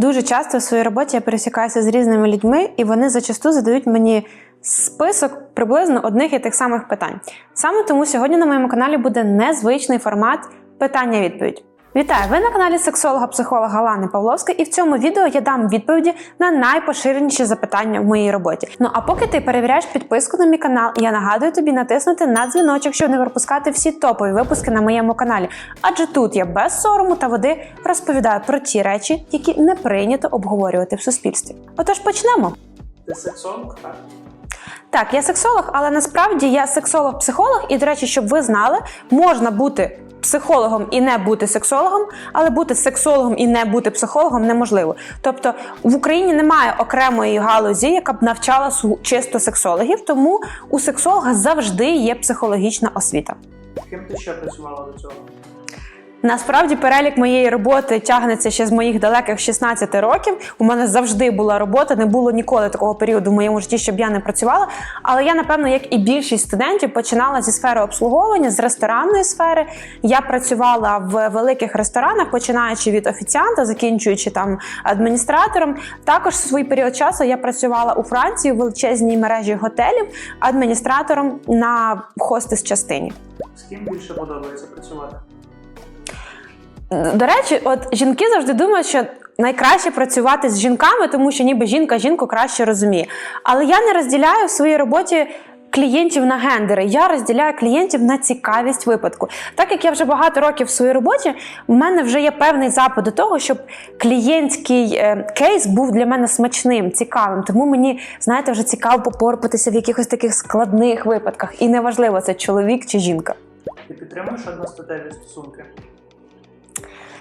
Дуже часто в своїй роботі я пересікаюся з різними людьми, і вони зачасту задають мені список приблизно одних і тих самих питань. Саме тому сьогодні на моєму каналі буде незвичний формат питання-відповідь. Вітаю! Ви на каналі сексолога-психолога Лани Павловська, і в цьому відео я дам відповіді на найпоширеніші запитання в моїй роботі. Ну а поки ти перевіряєш підписку на мій канал, я нагадую тобі натиснути на дзвіночок, щоб не пропускати всі топові випуски на моєму каналі. Адже тут я без сорому та води розповідаю про ті речі, які не прийнято обговорювати в суспільстві. Отож почнемо. Ти сексолог, так? Так, я сексолог, але насправді я сексолог-психолог, і, до речі, щоб ви знали, можна бути психологом і не бути сексологом, але бути сексологом і не бути психологом неможливо. Тобто в Україні немає окремої галузі, яка б навчала чисто сексологів, тому у сексолога завжди є психологічна освіта. Ким ти ще працювала до цього? Насправді перелік моєї роботи тягнеться ще з моїх далеких 16 років. У мене завжди була робота, не було ніколи такого періоду в моєму житті, щоб я не працювала. Але я, напевно, як і більшість студентів, починала зі сфери обслуговування, з ресторанної сфери. Я працювала в великих ресторанах, починаючи від офіціанта, закінчуючи там адміністратором. Також в свій період часу я працювала у Франції у величезній мережі готелів адміністратором на хостес частині. З ким більше подобається працювати? До речі, от жінки завжди думають, що найкраще працювати з жінками, тому що ніби жінка жінку краще розуміє. Але я не розділяю в своїй роботі. Клієнтів на гендери, я розділяю клієнтів на цікавість випадку. Так як я вже багато років в своїй роботі, в мене вже є певний запит до того, щоб клієнтський е, кейс був для мене смачним, цікавим. Тому мені, знаєте, вже цікаво попорпатися в якихось таких складних випадках. І неважливо, це чоловік чи жінка. Ти підтримуєш одностатеві стосунки?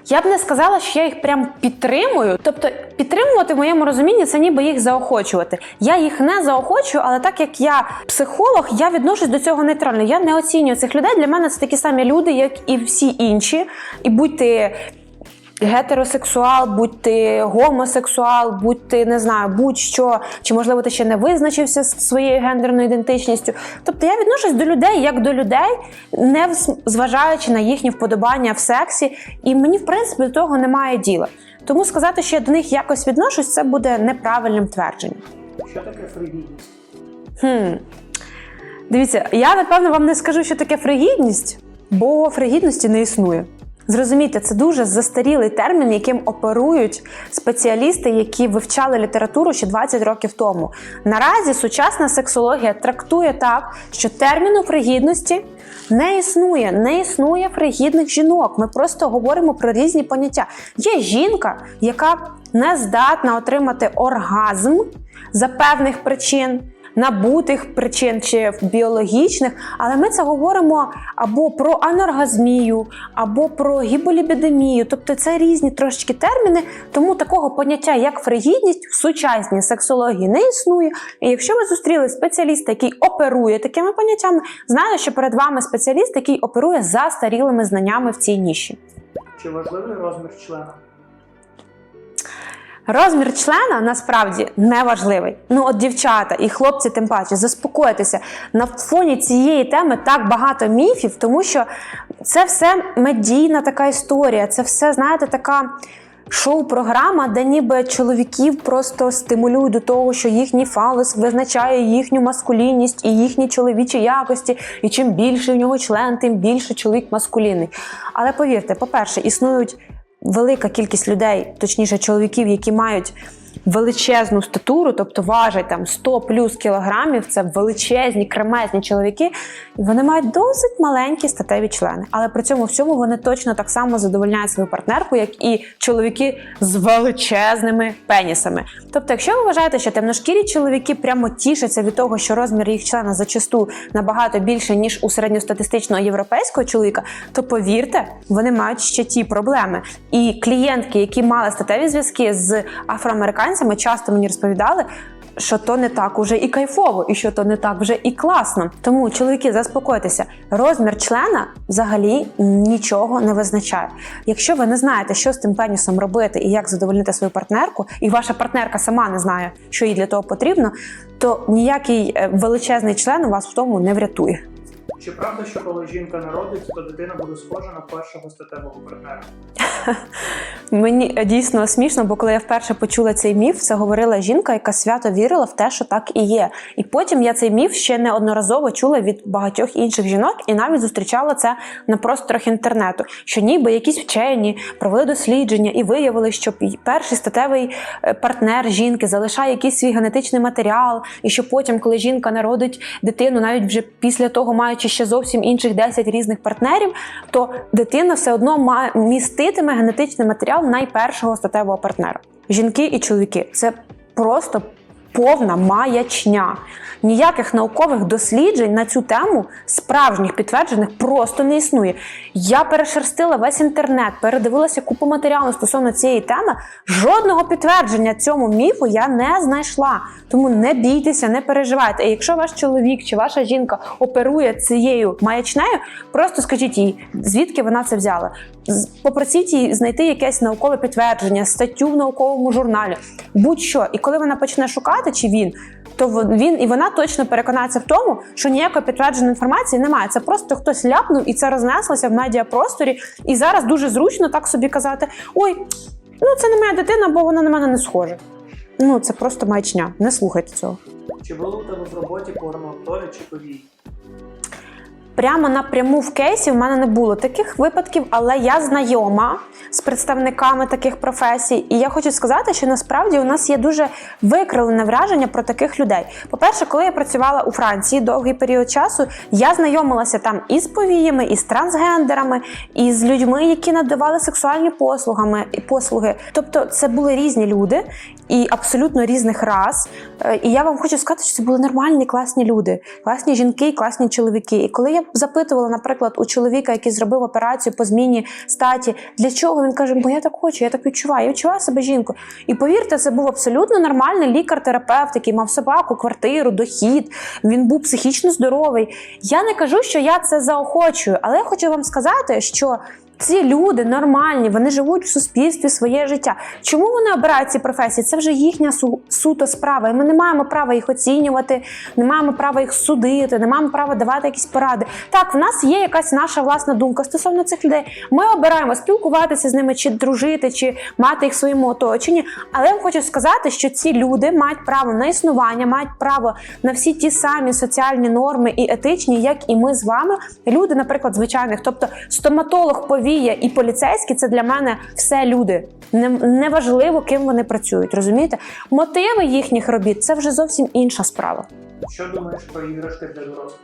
Я б не сказала, що я їх прям підтримую. Тобто, підтримувати в моєму розумінні це ніби їх заохочувати. Я їх не заохочую, але так як я психолог, я відношусь до цього нейтрально. Я не оцінюю цих людей. Для мене це такі самі люди, як і всі інші. І будь ти гетеросексуал, будь ти гомосексуал, будь ти не знаю, будь-що, чи можливо ти ще не визначився з своєю гендерною ідентичністю. Тобто я відношусь до людей як до людей, не зважаючи на їхні вподобання в сексі, і мені в принципі до того немає діла. Тому сказати, що я до них якось відношусь, це буде неправильним твердженням. Що таке фригідність? Хм. Дивіться, я напевно вам не скажу, що таке фригідність, бо фригідності не існує. Зрозумійте, це дуже застарілий термін, яким оперують спеціалісти, які вивчали літературу ще 20 років тому. Наразі сучасна сексологія трактує так, що терміну фригідності не існує, не існує фригідних жінок. Ми просто говоримо про різні поняття. Є жінка, яка не здатна отримати оргазм за певних причин. Набутих причин чи біологічних, але ми це говоримо або про аноргазмію, або про гіполібідемію. Тобто це різні трошечки терміни, тому такого поняття, як фригідність, в сучасній сексології не існує. І якщо ви зустріли спеціаліста, який оперує такими поняттями, знаю, що перед вами спеціаліст, який оперує застарілими знаннями в цій ніші. Чи важливий розмір члена? Розмір члена насправді не важливий. Ну, от дівчата і хлопці, тим паче, заспокойтеся. На фоні цієї теми так багато міфів, тому що це все медійна така історія. Це все, знаєте, така. Шоу-програма, де ніби чоловіків просто стимулюють до того, що їхній фалос визначає їхню маскулінність і їхні чоловічі якості. І чим більше в нього член, тим більше чоловік маскулінний. Але повірте, по-перше, існують велика кількість людей, точніше чоловіків, які мають величезну статуру, тобто важать там 100 плюс кілограмів, це величезні, кремезні чоловіки, і вони мають досить маленькі статеві члени. Але при цьому всьому вони точно так само задовольняють свою партнерку, як і чоловіки з величезними пенісами. Тобто, якщо ви вважаєте, що темношкірі чоловіки прямо тішаться від того, що розмір їх члена зачасту набагато більше, ніж у середньостатистичного європейського чоловіка, то повірте, вони мають ще ті проблеми. І клієнтки, які мали статеві зв'язки з афроамериканцями, часто мені розповідали. Що то не так уже і кайфово, і що то не так вже і класно. Тому, чоловіки, заспокойтеся, розмір члена взагалі нічого не визначає. Якщо ви не знаєте, що з тим пенісом робити і як задовольнити свою партнерку, і ваша партнерка сама не знає, що їй для того потрібно, то ніякий е, величезний член у вас в тому не врятує. Чи правда, що коли жінка народить, то дитина буде схожа на першого статевого партнера? Мені е, дійсно смішно, бо коли я вперше почула цей міф, це говорила жінка, яка свято вірила в те, що так і є. І потім я цей міф ще неодноразово чула від багатьох інших жінок, і навіть зустрічала це на просторах інтернету. Що ніби якісь вчені провели дослідження і виявили, що перший статевий е, партнер жінки залишає якийсь свій генетичний матеріал, і що потім, коли жінка народить дитину, навіть вже після того, маючи ще зовсім інших 10 різних партнерів, то дитина все одно міститиме генетичний матеріал найпершого статевого партнера. Жінки і чоловіки це просто повна маячня. Ніяких наукових досліджень на цю тему справжніх підтверджених просто не існує. Я перешерстила весь інтернет, передивилася купу матеріалу стосовно цієї теми. Жодного підтвердження цьому міфу я не знайшла. Тому не бійтеся, не переживайте. І якщо ваш чоловік чи ваша жінка оперує цією маячнею, просто скажіть їй, звідки вона це взяла. Попросіть її знайти якесь наукове підтвердження, статтю в науковому журналі, будь-що. І коли вона почне шукати, чи він, то він і вона точно переконається в тому, що ніякої підтвердженої інформації немає. Це просто хтось ляпнув і це рознеслося в медіапросторі. І зараз дуже зручно так собі казати: ой, ну це не моя дитина, бо вона на мене не схожа. Ну це просто маячня. Не слухайте цього. Чи було у тебе в роботі порноакторі чи повій? Прямо напряму в кейсі в мене не було таких випадків, але я знайома з представниками таких професій. І я хочу сказати, що насправді у нас є дуже викривлене враження про таких людей. По-перше, коли я працювала у Франції довгий період часу, я знайомилася там і з повіями, і з трансгендерами, і з людьми, які надавали сексуальні послугами і послуги. Тобто, це були різні люди і абсолютно різних рас. Е, І я вам хочу сказати, що це були нормальні, класні люди, класні жінки і класні чоловіки. І коли я запитувала, наприклад, у чоловіка, який зробив операцію по зміні статі, для чого він каже, бо я так хочу, я так відчуваю, я відчуваю себе жінкою. І повірте, це був абсолютно нормальний лікар-терапевт, який мав собаку, квартиру, дохід. Він був психічно здоровий. Я не кажу, що я це заохочую, але я хочу вам сказати, що. Ці люди нормальні, вони живуть в суспільстві своє життя. Чому вони обирають ці професії? Це вже їхня су- суто справа. І ми не маємо права їх оцінювати, не маємо права їх судити, не маємо права давати якісь поради. Так, в нас є якась наша власна думка стосовно цих людей. Ми обираємо спілкуватися з ними, чи дружити, чи мати їх в своєму оточенні. Але я вам хочу сказати, що ці люди мають право на існування, мають право на всі ті самі соціальні норми і етичні, як і ми з вами. Люди, наприклад, звичайних, тобто стоматолог, повія і поліцейські це для мене все люди. Не- Неважливо, ким вони працюють. Розумієте? Мотиви їхніх робіт це вже зовсім інша справа. Що думаєш про іграшки для дорослих?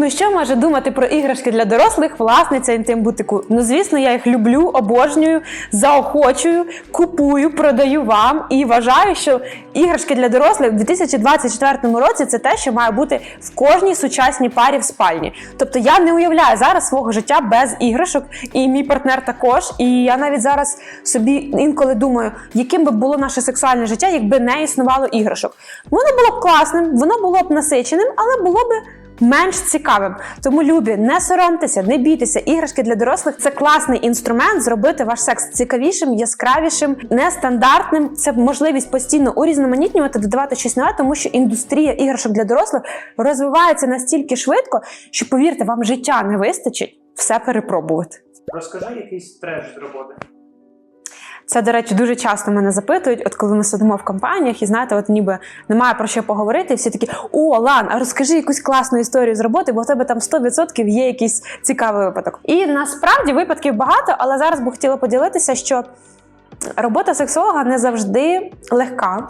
Ну що може думати про іграшки для дорослих власниця інтим-бутику? Ну звісно, я їх люблю, обожнюю, заохочую, купую, продаю вам і вважаю, що іграшки для дорослих в 2024 році це те, що має бути в кожній сучасній парі в спальні. Тобто я не уявляю зараз свого життя без іграшок, і мій партнер також. І я навіть зараз собі інколи думаю, яким би було наше сексуальне життя, якби не існувало іграшок. Воно було б класним, воно було б насиченим, але було б менш цікавим. Тому любі, не соромтеся, не бійтеся. Іграшки для дорослих це класний інструмент зробити ваш секс цікавішим, яскравішим, нестандартним. Це можливість постійно урізноманітнювати, додавати щось нове, тому що індустрія іграшок для дорослих розвивається настільки швидко, що повірте, вам життя не вистачить все перепробувати. Розкажи якийсь треш з роботи. Це, до речі, дуже часто мене запитують, от коли ми сидимо в компаніях, і знаєте, от ніби немає про що поговорити, і всі такі: О, Лан, а розкажи якусь класну історію з роботи, бо в тебе там 100% є якийсь цікавий випадок. І насправді випадків багато, але зараз би хотіла поділитися, що робота сексолога не завжди легка,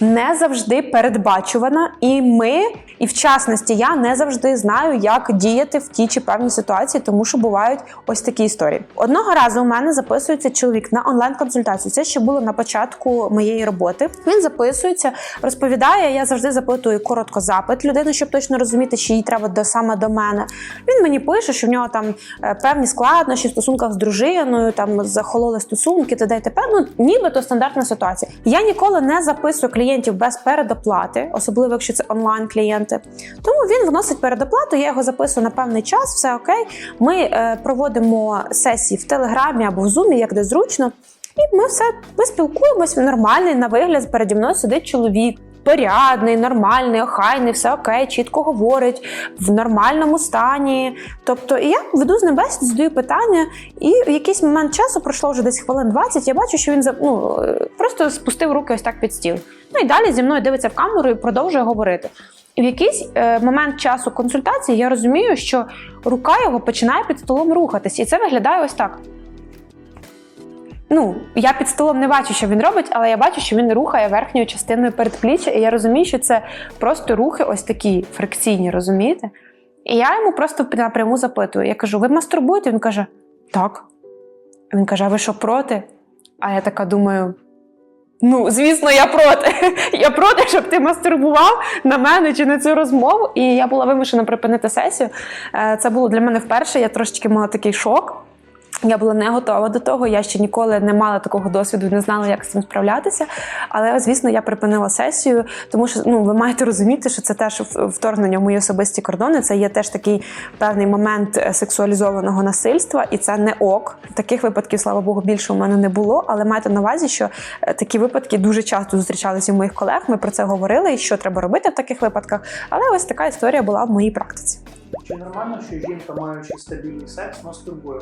не завжди передбачувана, і ми, і в частності я не завжди знаю, як діяти в тій чи певній ситуації, тому що бувають ось такі історії. Одного разу у мене записується чоловік на онлайн-консультацію. Це ще було на початку моєї роботи. Він записується, розповідає. Я завжди запитую коротко запит людини, щоб точно розуміти, чи їй треба до саме до мене. Він мені пише, що в нього там е, певні складнощі в стосунках з дружиною, там захололи стосунки, т.д. і т.п. Ну нібито стандартна ситуація. Я ніколи не записую клієнтів без передоплати, особливо якщо це онлайн клієнти. Тому він вносить передоплату. Я його записую на певний час, все окей. Ми е, проводимо сесії в телеграмі або в зумі, як де зручно. І ми все ми спілкуємось нормальний на вигляд. Переді мною сидить чоловік. Порядний, нормальний, охайний, все окей, чітко говорить, в нормальному стані. Тобто, і я веду з ним бесіду, задаю питання, і в якийсь момент часу пройшло вже десь хвилин 20, я бачу, що він ну, просто спустив руки ось так під стіл. Ну і далі зі мною дивиться в камеру і продовжує говорити. І в якийсь е, момент часу консультації я розумію, що рука його починає під столом рухатись, і це виглядає ось так. Ну, я під столом не бачу, що він робить, але я бачу, що він рухає верхньою частиною передпліччя, і я розумію, що це просто рухи ось такі фрикційні, розумієте? І я йому просто напряму запитую: я кажу: ви мастурбуєте? Він каже: Так. Він каже: А ви що проти? А я така думаю. Ну, звісно, я проти. Я проти, щоб ти мастурбував на мене чи на цю розмову. І я була вимушена припинити сесію. Е, Це було для мене вперше. Я трошечки мала такий шок. Я була не готова до того. Я ще ніколи не мала такого досвіду, не знала, як з цим справлятися. Але, звісно, я припинила сесію, тому що ну ви маєте розуміти, що це теж вторгнення в мої особисті кордони. Це є теж такий певний момент е, сексуалізованого насильства, і це не ок. Таких випадків, слава Богу, більше у мене не було. Але майте на увазі, що е, такі випадки дуже часто зустрічалися у моїх колег. Ми про це говорили, і що треба робити в таких випадках. Але ось така історія була в моїй практиці. Чи нормально, що жінка, маючи стабільний секс, мастурбує?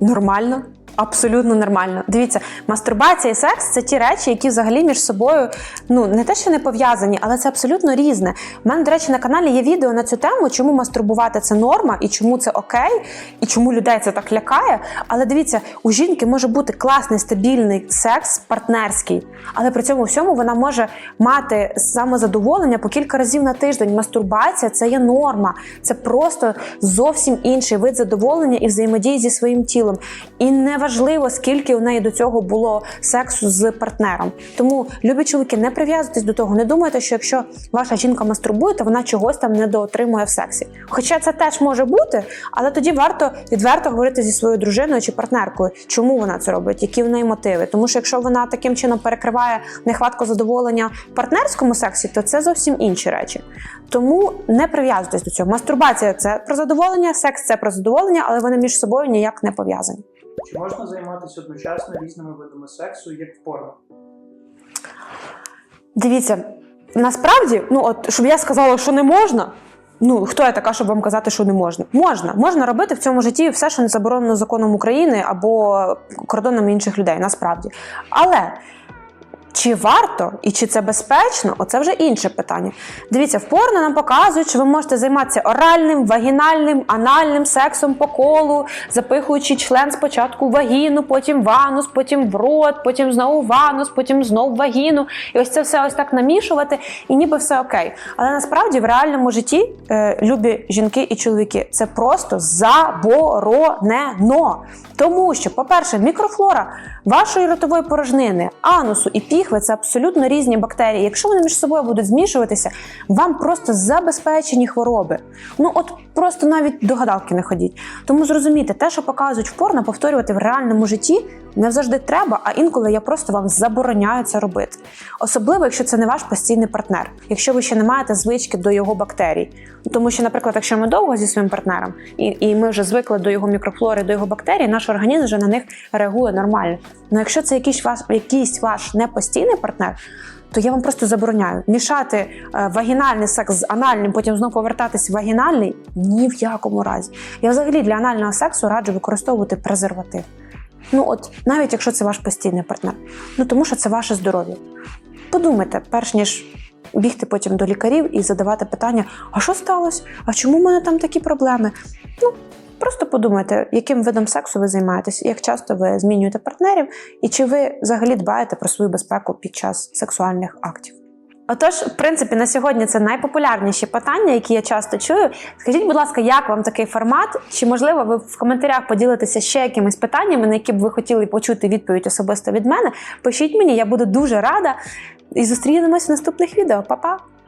Нормально. Абсолютно нормально. Дивіться, мастурбація і секс це ті речі, які взагалі між собою ну не те, що не пов'язані, але це абсолютно різне. У мене, до речі, на каналі є відео на цю тему, чому мастурбувати це норма і чому це окей, і чому людей це так лякає. Але дивіться, у жінки може бути класний стабільний секс, партнерський, але при цьому всьому вона може мати самозадоволення по кілька разів на тиждень. Мастурбація це є норма, це просто зовсім інший вид задоволення і взаємодії зі своїм тілом. І неважливо, скільки у неї до цього було сексу з партнером. Тому, любі чоловіки, не прив'язуйтесь до того. Не думайте, що якщо ваша жінка мастурбує, то вона чогось там недоотримує в сексі. Хоча це теж може бути, але тоді варто відверто говорити зі своєю дружиною чи партнеркою, чому вона це робить, які в неї мотиви. Тому що якщо вона таким чином перекриває нехватку задоволення в партнерському сексі, то це зовсім інші речі. Тому не прив'язуйтесь до цього. Мастурбація це про задоволення, секс це про задоволення, але вони між собою ніяк не пов'язані. Чи можна займатися одночасно різними видами сексу, як в порно? Дивіться, насправді, ну от щоб я сказала, що не можна. Ну, хто я така, щоб вам казати, що не можна? Можна. Можна робити в цьому житті все, що не заборонено законом України або кордонами інших людей, насправді. Але чи варто і чи це безпечно, оце вже інше питання. Дивіться, в порно нам показують, що ви можете займатися оральним, вагінальним, анальним сексом по колу, запихуючи член спочатку в вагіну, потім в анус, потім в рот, потім знову в анус, потім знову вагіну. І ось це все ось так намішувати, і ніби все окей. Але насправді в реальному житті е, любі жінки і чоловіки це просто заборонено. Тому що, по-перше, мікрофлора вашої ротової порожнини, анусу і піхви це абсолютно різні бактерії. Якщо вони між собою будуть змішуватися, вам просто забезпечені хвороби. Ну от просто навіть до гадалки не ходіть. Тому зрозумійте, те, що показують в порно, повторювати в реальному житті не завжди треба, а інколи я просто вам забороняю це робити. Особливо, якщо це не ваш постійний партнер, якщо ви ще не маєте звички до його бактерій. Тому що, наприклад, якщо ми довго зі своїм партнером і, і ми вже звикли до його мікрофлори, до його бактерій, наш організм вже на них реагує нормально. Ну якщо це якийсь ваш, якийсь ваш непостійний партнер, то я вам просто забороняю мішати е, вагінальний секс з анальним, потім знову повертатись в вагінальний ні в якому разі. Я взагалі для анального сексу раджу використовувати презерватив. Ну от навіть якщо це ваш постійний партнер, ну тому що це ваше здоров'я. Подумайте, перш ніж бігти потім до лікарів і задавати питання: а що сталося? А чому в мене там такі проблеми? Ну просто подумайте, яким видом сексу ви займаєтесь, як часто ви змінюєте партнерів, і чи ви взагалі дбаєте про свою безпеку під час сексуальних актів. Отож, в принципі, на сьогодні це найпопулярніші питання, які я часто чую. Скажіть, будь ласка, як вам такий формат? Чи можливо ви в коментарях поділитеся ще якимись питаннями, на які б ви хотіли почути відповідь особисто від мене? Пишіть мені, я буду дуже рада. І зустрінемось в наступних відео. Па-па!